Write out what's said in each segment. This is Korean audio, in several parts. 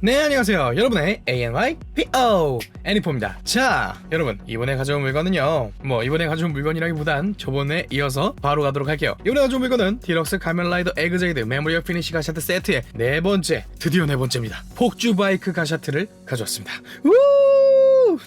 네 안녕하세요. 여러분의 ANY PO 애니포입니다. 자 여러분 이번에 가져온 물건은요. 뭐 이번에 가져온 물건이라기보단 저번에 이어서 바로 가도록 할게요. 이번에 가져온 물건은 디럭스 가면라이더 에그제이드 메모리얼 피니시 가샤트 세트의 네 번째 드디어 네 번째입니다. 폭주 바이크 가샤트를 가져왔습니다. 우!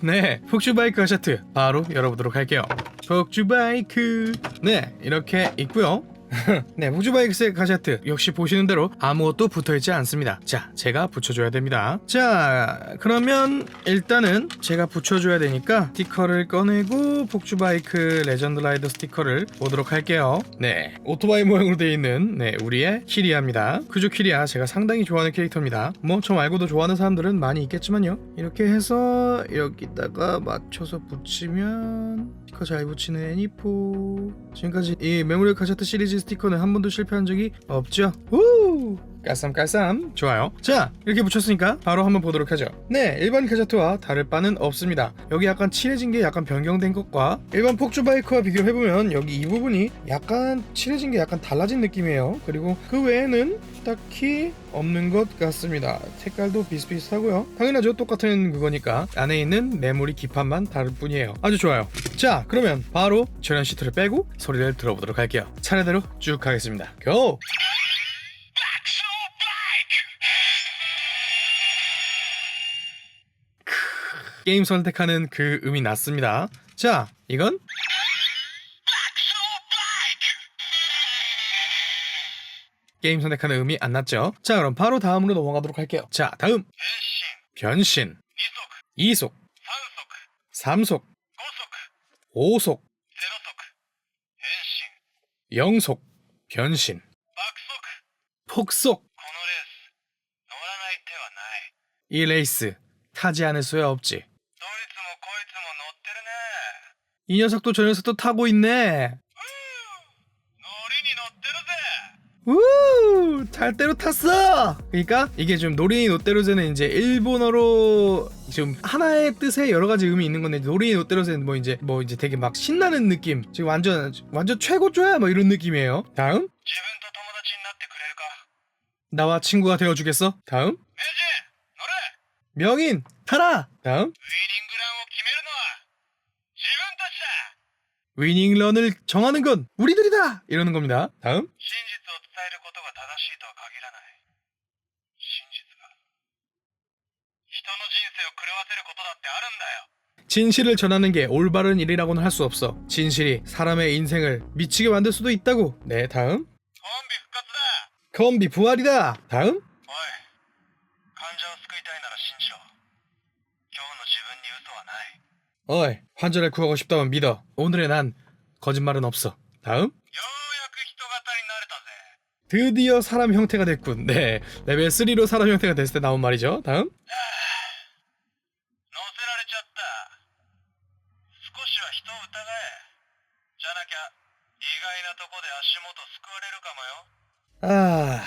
네 폭주 바이크 가샤트 바로 열어보도록 할게요. 폭주 바이크. 네 이렇게 있고요 네, 우주바이크스 가샤트 역시 보시는 대로 아무것도 붙어있지 않습니다. 자, 제가 붙여줘야 됩니다. 자, 그러면 일단은 제가 붙여줘야 되니까 스티커를 꺼내고 폭주바이크 레전드 라이더 스티커를 보도록 할게요. 네, 오토바이 모양으로 되어 있는 네 우리의 키리아입니다. 그죠 키리아 제가 상당히 좋아하는 캐릭터입니다. 뭐 저 말고도 좋아하는 사람들은 많이 있겠지만요. 이렇게 해서 여기다가 맞춰서 붙이면 스티커 잘 붙이는 애니포. 지금까지 이 메모리 카세트 시리즈 스티커는 한 번도 실패한 적이 없죠. 우! 깔쌈깔쌈. 좋아요. 자 이렇게 붙였으니까 바로 한번 보도록 하죠. 네 일반 카세트와 다를 바는 없습니다. 여기 약간 칠해진 게 약간 변경된 것과 일반 폭주 바이크와 비교해보면 여기 이 부분이 약간 칠해진 게 약간 달라진 느낌이에요. 그리고 그 외에는 딱히 없는 것 같습니다. 색깔도 비슷비슷하고요. 당연하죠. 똑같은 그거니까. 안에 있는 메모리 기판만 다를 뿐이에요. 아주 좋아요. 자 그러면 바로 전원 시트를 빼고 소리를 들어보도록 할게요. 차례대로 쭉 하겠습니다. 고! 게임 선택하는 그 음이 났습니다. 자, 이건 게임 선택하는 음이 안 났죠. 자, 그럼 바로 다음으로 넘어가도록 할게요. 자, 다음 변신, 이속, 삼속, 오속, 영속, 변신, 폭속. 이 레이스 타지 않을 수야 없지. 이 녀석도 저 녀석도 타고 있네. 우! 잘 때로 탔어! 그러니까 이게 지금 노린이 노때로제는 이제 일본어로 지금 하나의 뜻에 여러 가지 의미 있는 건데 노린이 노때로제는 뭐 이제 뭐 이제 되게 막 신나는 느낌 지금 완전 완전 최고조야 뭐 이런 느낌이에요 다음 나와 친구가 되어주겠어? 다음 명인 타라! 다음 위닝런을 정하는 건 우리들이다! 이러는 겁니다. 다음. 진실을 전하는 게 올바른 일이라고는 할 수 없어. 진실이 사람의 인생을 미치게 만들 수도 있다고. 네, 다음. 건비 부활이다. 다음. 어이, 환자를 구하고 싶다면 믿어. 오늘의 난 거짓말은 없어. 다음? 드디어 사람 형태가 됐군. 네. 레벨 3로 사람 형태가 됐을 때 나온 말이죠. 다음? 아,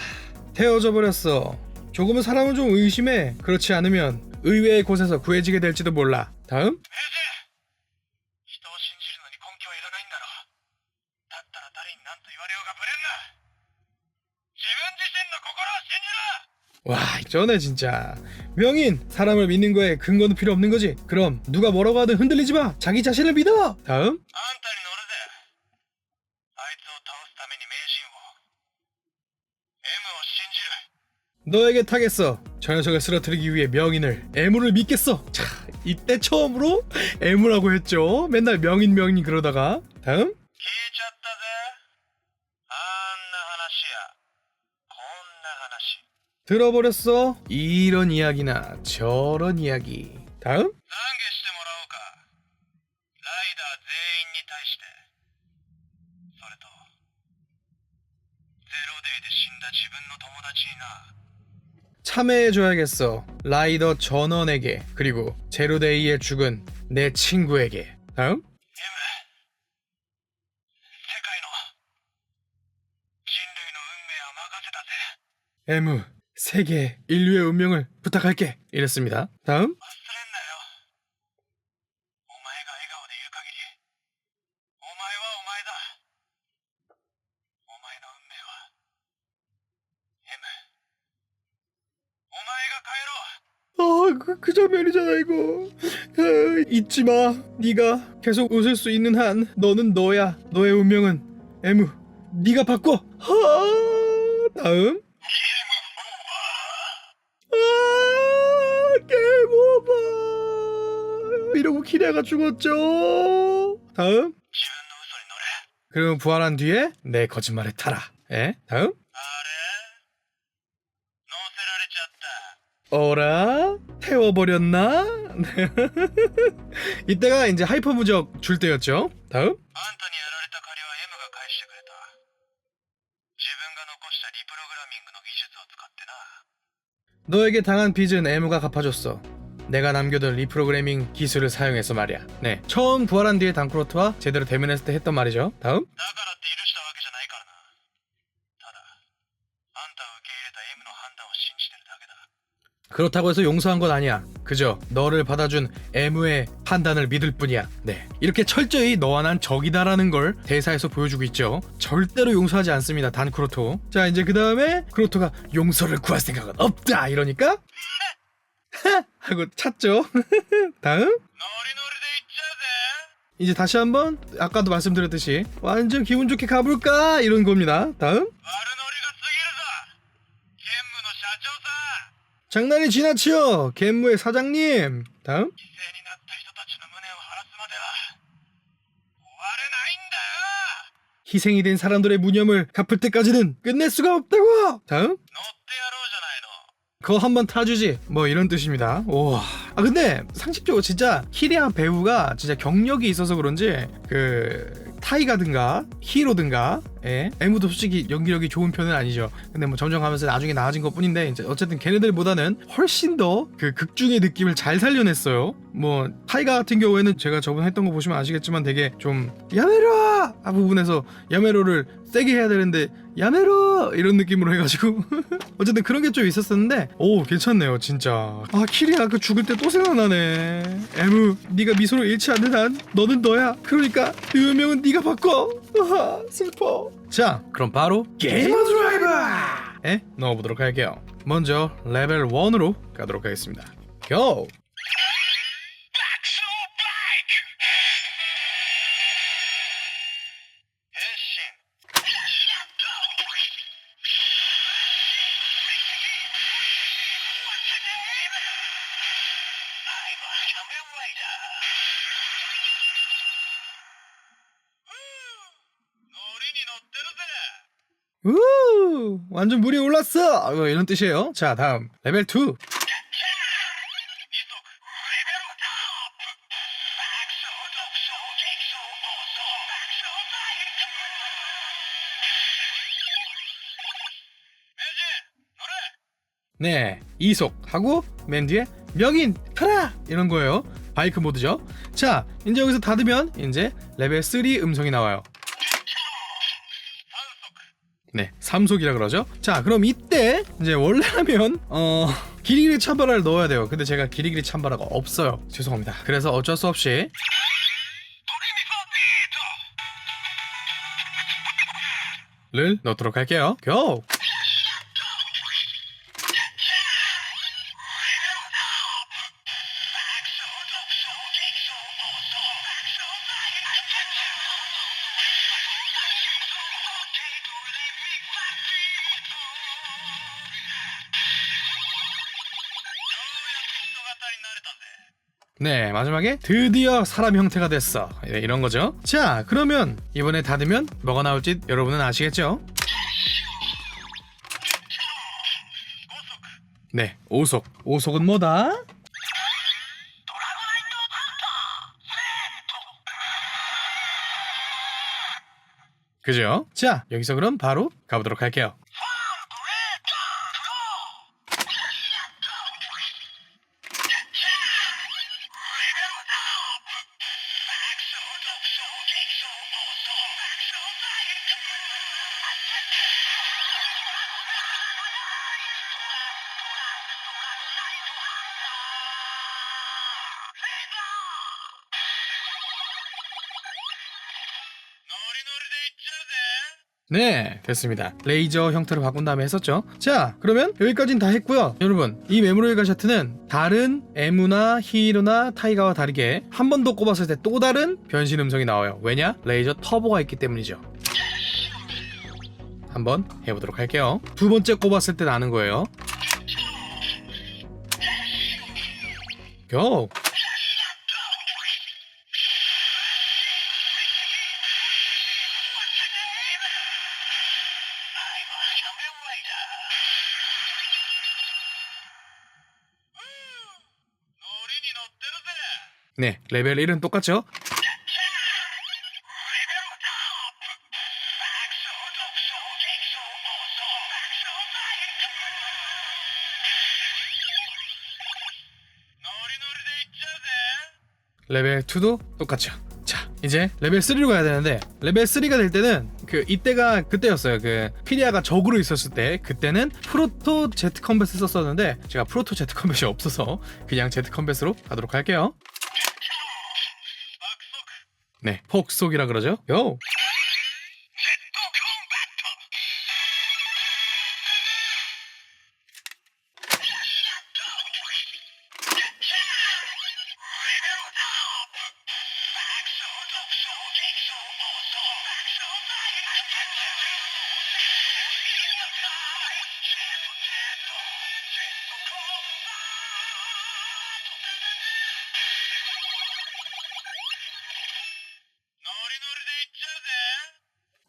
태워져 버렸어. 조금은 사람을 좀 의심해. 그렇지 않으면 의외의 곳에서 구해지게 될지도 몰라. 다음? 와 이전에 진짜. 명인 사람을 믿는 거에 근거는 필요 없는 거지. 그럼 누가 뭐라고 하든 흔들리지 마. 자기 자신을 믿어. 다음. 너에게 타겠어. 저 녀석을 쓰러뜨리기 위해 명인을 애무를 믿겠어. 자 이때 처음으로 애무라고 했죠. 맨날 명인 명인 그러다가. 다음. 들어버렸어? 이런 이야기나 저런 이야기. 다음? 참여해줘야겠어. 라이더 전원에게 그리고 제로데이에 죽은 내 친구에게. 다음? M. 세계 인류의 운명을 부탁할게. 이랬습니다. 다음. 아, 그, 그, 장면이잖아 이거. 아, 잊지마. 네가 계속 웃을 수 있는 한 너는 너야. 너의 운명은 에무. 네가 바꿔. 다음. 이러고 키레가 죽었죠. 다음. 그리고 부활한 뒤에 내 거짓말에 타라. 에? 다음. 어라? 태워버렸나? 이때가 이제 하이퍼 무적 줄 때였죠. 다음. 너에게 당한 빚은 에무가 갚아줬어. 내가 남겨둔 리프로그래밍 기술을 사용해서 말이야. 네. 처음 부활한 뒤에 단크로트와 제대로 대면했을 때 했던 말이죠. 다음. 그렇다고 해서 용서한 건 아니야. 그저 너를 받아준 M의 판단을 믿을 뿐이야. 네. 이렇게 철저히 너와 난 적이다라는 걸 대사에서 보여주고 있죠. 절대로 용서하지 않습니다. 단 크로토. 자, 이제 그 다음에 크로토가 용서를 구할 생각은 없다! 이러니까 하고 찾죠. 다음. 이제 다시 한번 아까도 말씀드렸듯이 완전 기분 좋게 가볼까 이런 겁니다. 다음. 장난이 지나치요. 겐무의 사장님. 다음. 희생이 된 사람들의 무념을 갚을 때까지는 끝낼 수가 없다고. 다음. 그거 한번 타주지. 뭐 이런 뜻입니다. 오. 아 근데 상식적으로 진짜 키리아 배우가 진짜 경력이 있어서 그런지 그 타이가든가 히로든가 예. 에무도 솔직히 연기력이 좋은 편은 아니죠. 근데 뭐 점점 가면서 나중에 나아진 것 뿐인데 이제 어쨌든 걔네들보다는 훨씬 더 그 극중의 느낌을 잘 살려냈어요. 뭐 타이가 같은 경우에는 제가 저번에 했던 거 보시면 아시겠지만 되게 좀 야메로 아 부분에서 야메로를 세게 해야 되는데 야메로! 이런 느낌으로 해가지고. 어쨌든 그런 게 좀 있었었는데 오 괜찮네요 진짜. 아 키리아 그 죽을 때 또 생각나네. 에무 네가 미소를 잃지 않는 한 너는 너야. 그러니까 그 운명은 네가 바꿔. 아, 슬퍼. 자 그럼 바로 게이머 드라이버 에? 넣어보도록 할게요. 먼저 레벨 1으로 가도록 하겠습니다. 고! 완전 물이 올랐어 어, 이런 뜻이에요 자 다음 레벨 2 네, 이속 하고 맨 뒤에 명인 가라 이런 거예요. 바이크 모드죠. 자, 이제 여기서 닫으면 이제 레벨 3 음성이 나와요. 네, 3속이라 그러죠. 자, 그럼 이때 이제 원래라면 어 기리기리 참바라를 넣어야 돼요. 근데 제가 기리기리 참바라가 없어요. 죄송합니다. 그래서 어쩔 수 없이 를 넣도록 할게요. 고! 네, 마지막에 드디어 사람 형태가 됐어. 네, 이런 거죠. 자, 그러면 이번에 닫으면 뭐가 나올지 여러분은 아시겠죠? 네, 오속. 오속은 뭐다? 그죠? 자, 여기서 그럼 바로 가보도록 할게요. 네, 됐습니다. 레이저 형태로 바꾼 다음에 했었죠. 자, 그러면 여기까지는 다 했고요. 여러분, 이 메모리 가샤트는 다른 에무나 히로나 타이가와 다르게 한 번 더 꼽았을 때 또 다른 변신 음성이 나와요. 왜냐? 레이저 터보가 있기 때문이죠. 한번 해보도록 할게요. 두 번째 꼽았을 때 나는 거예요. 고! 네, 레벨 1은 똑같죠? 레벨 2도 똑같죠. 자, 이제 레벨 3로 가야 되는데 레벨 3가 될 때는 그 이때가 그때였어요. 그 피리아가 적으로 있었을 때 그때는 프로토 제트 컴뱃을 썼었는데 제가 프로토 제트 컴뱃이 없어서 그냥 제트 컴뱃으로 가도록 할게요. 네, 폭속이라 그러죠. 요.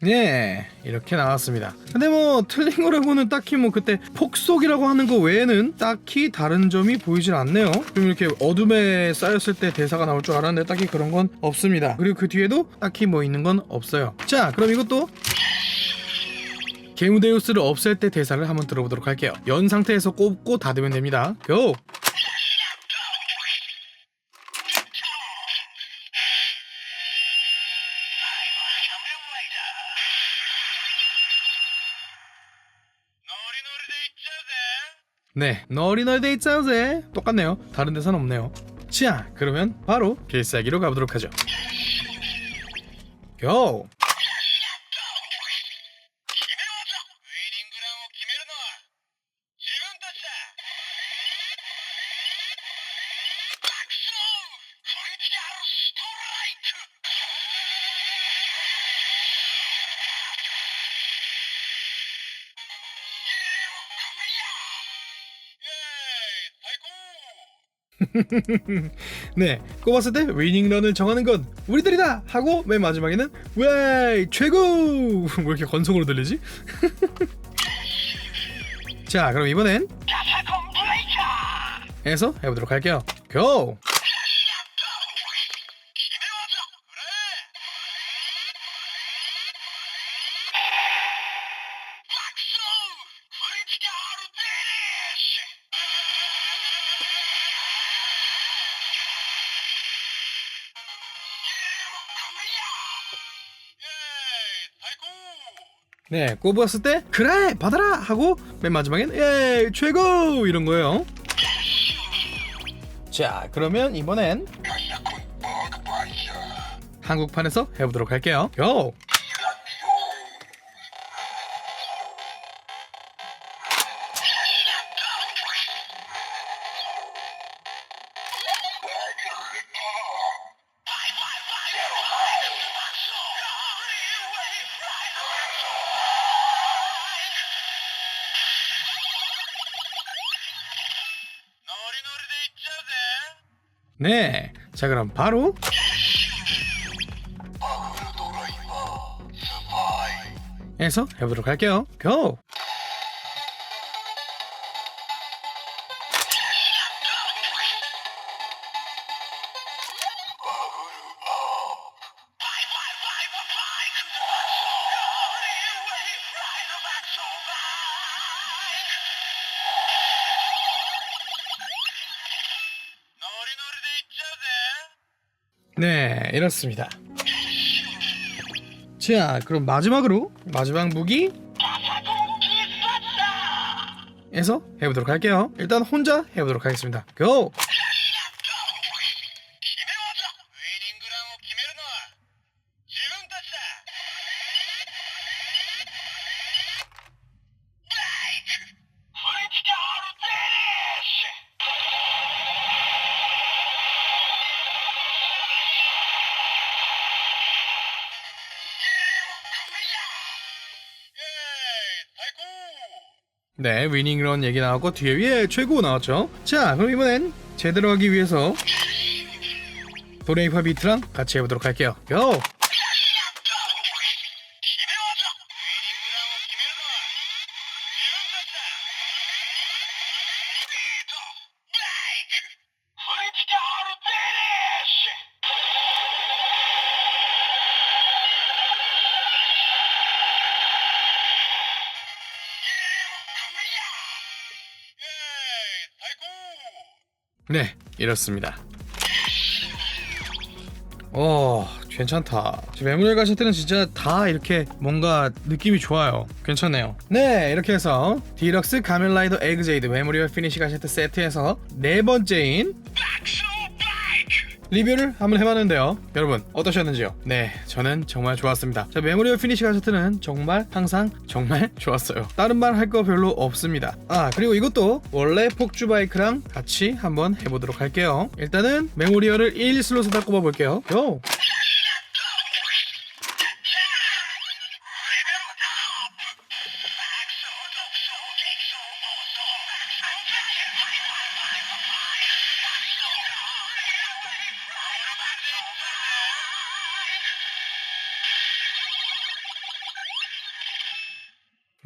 네, 이렇게 나왔습니다. 근데 뭐 틀린 거라고는 딱히 뭐 그때 폭속이라고 하는 거 외에는 딱히 다른 점이 보이질 않네요. 좀 이렇게 어둠에 쌓였을 때 대사가 나올 줄 알았는데 딱히 그런 건 없습니다. 그리고 그 뒤에도 딱히 뭐 있는 건 없어요. 자, 그럼 이것도 게무데우스를 없앨 때 대사를 한번 들어보도록 할게요. 연 상태에서 꼽고 닫으면 됩니다. 고! 네, 너리널 데이트하우스에 똑같네요. 다른 데선 없네요. 자, 그러면 바로 필살기로 가보도록 하죠. 고! 네, 꼽았을 때 위닝런을 정하는 건 우리들이다 하고 맨 마지막에는 웨이 최고! 왜 이렇게 건성으로 들리지? 자, 그럼 이번엔 해서 해보도록 할게요. 고! 네, 꼽았을 때 그래 받아라 하고 맨 마지막엔 예 최고 이런 거예요. 자, 그러면 이번엔 한국판에서 해보도록 할게요. 고! 네. 자, 그럼 바로 에서 해보도록 할게요. 고! 네, 이렇습니다. 자, 그럼 마지막으로 마지막 무기 에서 해보도록 할게요. 일단 혼자 해보도록 하겠습니다. 고! 네, 위닝런 얘기 나왔고 뒤에 위에 최고 나왔죠. 자, 그럼 이번엔 제대로 하기 위해서 도레이파 비트랑 같이 해보도록 할게요. 고! 네, 이렇습니다. 어, 괜찮다. 메모리얼 가실 때는 진짜 다 이렇게 뭔가 느낌이 좋아요. 괜찮네요. 네, 이렇게 해서 디럭스 가멜라이더 에그제이드 메모리얼 피니시 가세트 세트에서 네 번째인 리뷰를 한번 해봤는데요. 여러분 어떠셨는지요? 네, 저는 정말 좋았습니다. 자, 메모리얼 피니시 가세트는 정말 항상 정말 좋았어요. 다른 말 할 거 별로 없습니다. 아 그리고 이것도 원래 폭주 바이크랑 같이 한번 해보도록 할게요. 일단은 메모리얼을 1 슬롯에다 꼽아볼게요. 고!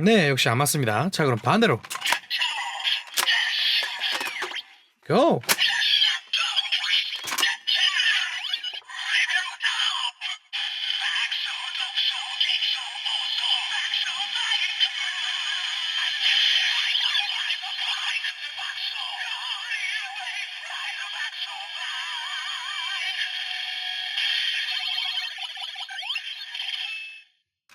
네, 역시 안 맞습니다. 자, 그럼 반대로. 고!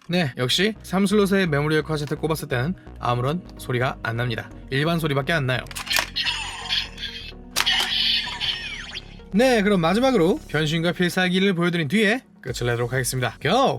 네, 역시 3슬롯의 메모리얼 카세트 꼽았을 때는 아무런 소리가 안 납니다. 일반 소리밖에 안 나요. 네, 그럼 마지막으로 변신과 필살기를 보여드린 뒤에 끝을 내도록 하겠습니다. 고!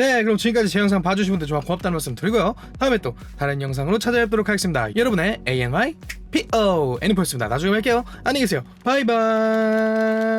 네, 그럼 지금까지 제 영상 봐주신 분들 정말 고맙다는 말씀 드리고요. 다음에 또 다른 영상으로 찾아뵙도록 하겠습니다. 여러분의 ANY PO 애니포였습니다. 나중에 뵐게요. 안녕히 계세요. 바이바이.